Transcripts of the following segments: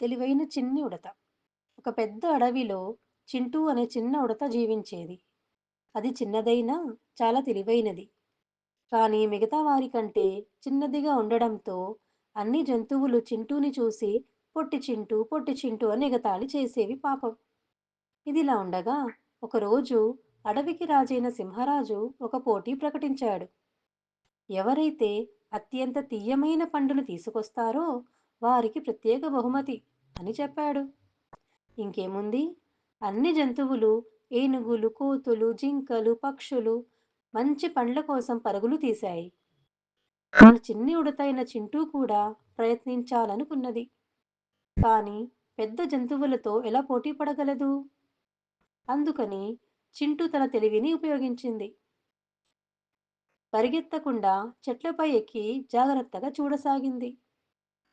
తెలివైన చిన్ని ఉడత. ఒక పెద్ద అడవిలో చింటూ అనే చిన్న ఉడత జీవించేది. అది చిన్నదైనా చాలా తెలివైనది. కానీ మిగతా వారికంటే చిన్నదిగా ఉండడంతో అన్ని జంతువులు చింటూని చూసి పొట్టి చింటూ పొట్టి చింటూ అని ఎగతాళి చేసేవి పాపం. ఇదిలా ఉండగా ఒకరోజు అడవికి రాజైన సింహరాజు ఒక పోటీ ప్రకటించాడు. ఎవరైతే అత్యంత తీయమైన పండును తీసుకొస్తారో వారికి ప్రత్యేక బహుమతి అని చెప్పాడు. ఇంకేముంది అన్ని జంతువులు ఏనుగులు, కోతులు, జింకలు, పక్షులు మంచి పండ్ల కోసం పరుగులు తీశాయి. మన చిన్ని ఉడతైన చింటూ కూడా ప్రయత్నించాలనుకున్నది. కానీ పెద్ద జంతువులతో ఎలా పోటీ పడగలదు? అందుకని చింటూ తన తెలివిని ఉపయోగించింది. పరిగెత్తకుండా చెట్లపై ఎక్కి జాగ్రత్తగా చూడసాగింది.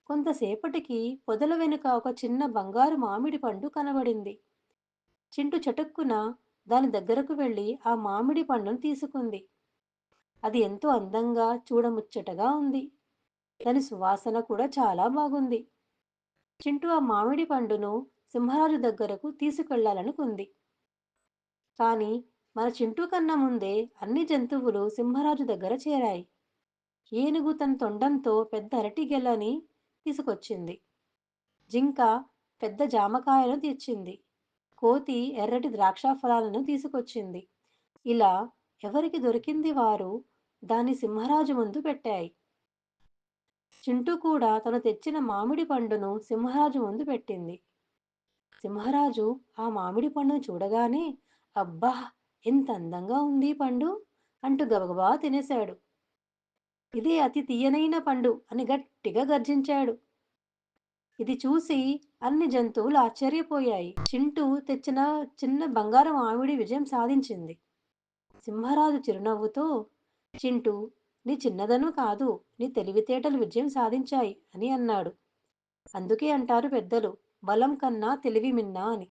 కొంతసేపటికి పొదల వెనుక ఒక చిన్న బంగారు మామిడి పండు కనబడింది. చింటూ చటుక్కున దాని దగ్గరకు వెళ్ళి ఆ మామిడి పండును తీసుకుంది. అది ఎంతో అందంగా చూడముచ్చటగా ఉంది. దాని సువాసన కూడా చాలా బాగుంది. చింటూ ఆ మామిడి పండును సింహరాజు దగ్గరకు తీసుకెళ్ళాలనుకుంది. కానీ మన చింటూ కన్నా ముందే అన్ని జంతువులు సింహరాజు దగ్గర చేరాయి. ఏనుగు తన తొండంతో పెద్ద అరటి గెలని తీసుకొచ్చింది. జింక పెద్ద జామకాయను తెచ్చింది. కోతి ఎర్రటి ద్రాక్ష ఫలాలను తీసుకొచ్చింది. ఇలా ఎవరికి దొరికింది వారు దాన్ని సింహరాజు ముందు పెట్టాయి. చింటూ కూడా తను తెచ్చిన మామిడి పండును సింహరాజు ముందు పెట్టింది. సింహరాజు ఆ మామిడి పండును చూడగానే అబ్బా ఎంత అందంగా ఉంది ఈ పండు అంటూ గబగబా తినేశాడు. ఇది అతి తీయనైన పండు అని గట్టిగా గర్జించాడు. ఇది చూసి అన్ని జంతువులు ఆశ్చర్యపోయాయి. చింటూ తెచ్చిన చిన్న బంగారం ఆవిడి విజయం సాధించింది. సింహరాజు చిరునవ్వుతో చింటూ నీ చిన్నదనం కాదు నీ తెలివితేటలు విజయం సాధించాయి అని అన్నాడు. అందుకే అంటారు పెద్దలు బలం కన్నా తెలివి మిన్నా అని.